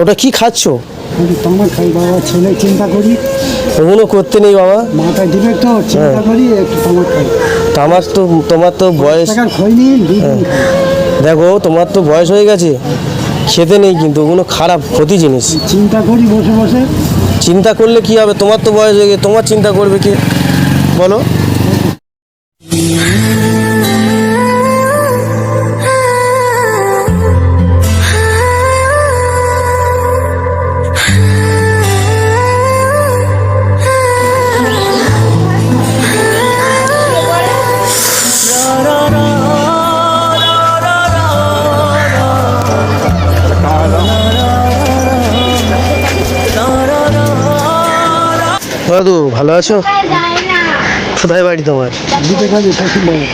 ওটা কি খাচ্ছ? কিন্তু তোমার খাই বাবা ছেলে চিন্তা করি। ওগুলো করতে নেই বাবা। মাথায় দিবে তো চিন্তা করি একটু তোমার খাই। আমার তো তোমার তো বয়স খাই। দেখো তোমার তো বয়স হয়ে গেছে। খেতে নেই কিন্তু ওগুলো খারাপ ক্ষতি জিনিস। চিন্তা করি বসে বসে। চিন্তা করলে কি হবে? তোমার তো বয়স হয়ে গেছে তোমার চিন্তা করবে কি? বলো। ভালো আছো? কোথায় বাড়ি তোমার? ভিটে খালি পশ্চিম বাবা।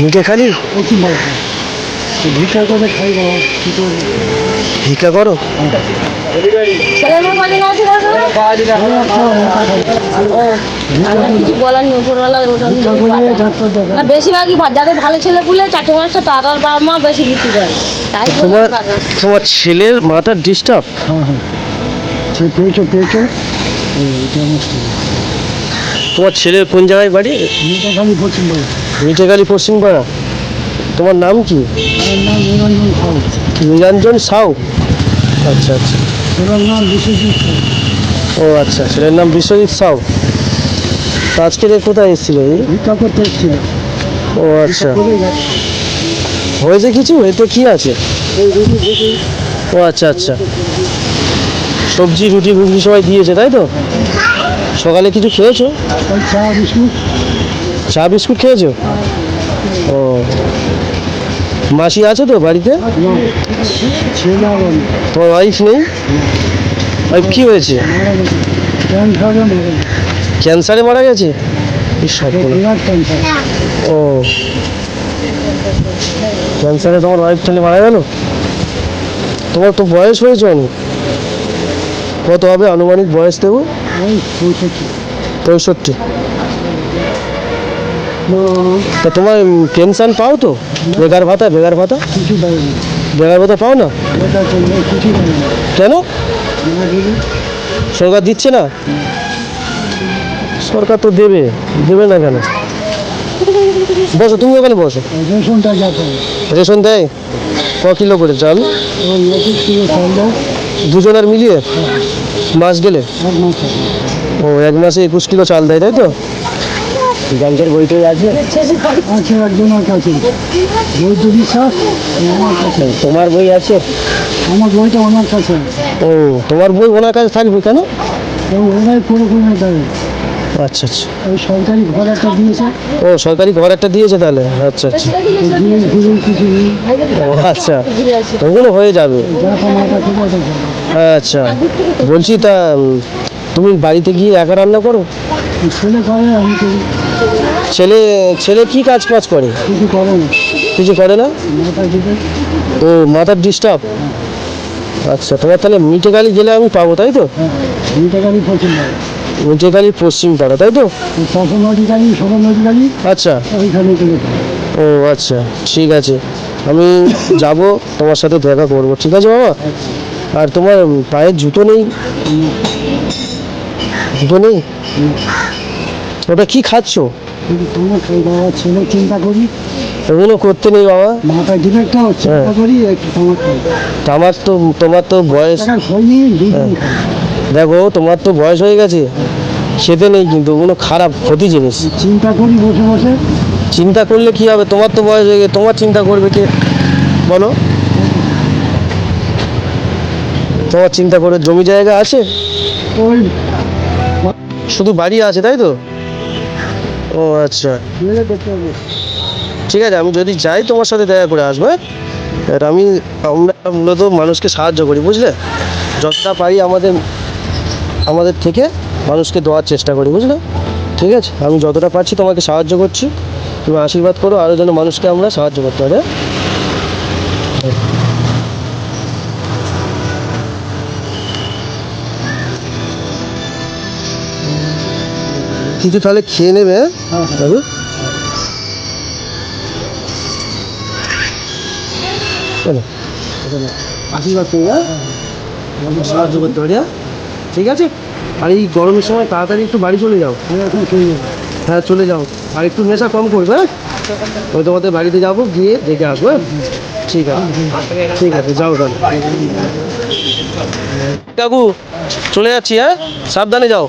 মিটে খালি? ভিক্ষা করে খাই ভিক্ষা বেশিরভাগই যাদের ভালো ছেলে পুলে চারটে মাসে তারার বাবা মা বেশি বিক্রি করে তাই তোমার তোমার ছেলের মাথার ডিস্টার্ব হ্যাঁ হ্যাঁ। পেয়েছ পেয়েছ এই, এটা আমার ছেলে। তোমার ছেলের কোন জায়গায় বাড়ি? বাবা পশ্চিমপাড়া তোমার নাম কি? নিরঞ্জন সাউ। আচ্ছা আচ্ছা। নাম বিশ্বজিৎ ও আচ্ছা ছেলের নাম বিশ্বজিৎ সাউ। আজকে কোথায় এসেছিল এই? ভিক্ষা করতে এসেছিল ও আচ্ছা। হয়েছে কিছু? এতে কি আছে? ও আচ্ছা আচ্ছা। সবজি রুটি ঘুগনি সবাই দিয়েছে তাই তো? সকালে কিছু খেয়েছো? চা বিস্কুট। চা বিস্কুট খেয়েছো? ও। মাসি আছে তো বাড়িতে? তোমার ওয়াইফ নেই? কি হয়েছে? ক্যান্সারে মারা গেছে। ও। ক্যান্সারে তোমার ওয়াইফ তাহলে মারা গেল? তোমার তো বয়স হয়েছে অনেক। কত হবে আনুমানিক বয়স দেবো? পঁয়ষট্টি। তা তোমার পেনশন পাও তো? বেকার ভাতা বেকার ভাতা? বেকার ভাতা পাও না? কেন? সরকার দিচ্ছে না? সরকার তো দেবে দেবে না কেন? বসো, তুমি ওখানে বসো। রেশন দেয়? ক কিলো করে চাল? দুজনের মিলিয়ে? মাস গেলে ও এক মাসে একুশ কিলো চাল দেয় তাই তো? ব্যাংকের বইটাই আছে। আছে একজনের কাছে বিশ্বাস তোমার বই আছে? আমার বইটা ওনার কাছে। ও তোমার বই ওনার কাছে থাকবে কেন? ওই ওনাই করে করে আচ্ছা আচ্ছা। ওই সরকারি ঘর একটা দিয়েছে। ও সরকারি ঘর একটা দিয়েছে তাহলে? আচ্ছা আচ্ছা। আচ্ছা। ওগুলো হয়ে যাবে। আচ্ছা। বলছি তা তুমি বাড়িতে গিয়ে একা রান্না করো? ছেলে ছেলে কি কাজ কাজ করে? কিছু করে না? ও, মাথার ডিস্টার্ব আচ্ছা তোমার তাহলে মিটেকালি গেলে আমি পাবো, তাই তো? হ্যাঁ মিটাকালি পছন্দ পশ্চিম পাড়া, তাই তো? আচ্ছা। ও আচ্ছা ঠিক আছে। আমি যাব, তোমার সাথে দেখা করব, ঠিক আছে বাবা? আর তোমার পায়ের জুতো নেই? জুতো নেই? ওটা কি খাচ্ছো? তোমার সেই বাবা ছেলে চিন্তা করি। ওগুলো করতে নেই বাবা। মাথায় দিবে তো চিন্তা করি তোমার তা তোমার তো বয়স খাই দেখো তোমার তো বয়স হয়ে গেছে। খেতে নেই কিন্তু ওগুলো খারাপ ক্ষতি জিনিস। চিন্তা করি বসে বসে। চিন্তা করলে কি হবে? তোমার তো বয়স হয়ে গেছে তোমার চিন্তা করবে কে? বলো। তোমার চিন্তা করে জমি জায়গা আছে? শুধু বাড়ি আছে, তাই তো? ও আচ্ছা। ঠিক আছে, আমি যদি যাই তোমার সাথে দেখা করে আসব হ্যাঁ? আর আমি, আমরা মূলত মানুষকে সাহায্য করি, বুঝলে? যতটা পারি আমাদের আমাদের থেকে মানুষকে দেওয়ার চেষ্টা করি, বুঝলে? ঠিক আছে? আমি যতটা পারছি তোমাকে সাহায্য করছি। তুমি আশীর্বাদ করো, আরও যেন মানুষকে আমরা সাহায্য করতে পারি কিছু তাহলে খেয়ে নেবে হ্যাঁ? হ্যাঁ হ্যাঁ। দাদু আশীর্বাদ করবে হ্যাঁ সাহায্য করতে পারি ঠিক আছে? আর এই গরমের সময় তাড়াতাড়ি একটু বাড়ি চলে যাও। হ্যাঁ চলে যাও। আর একটু নেশা কম করবে আমি তোমাদের বাড়িতে যাব গিয়ে দেখে আসব ঠিক আছে। ঠিক আছে যাও তাহলে। কাকু চলে যাচ্ছি হ্যাঁ? সাবধানে যাও।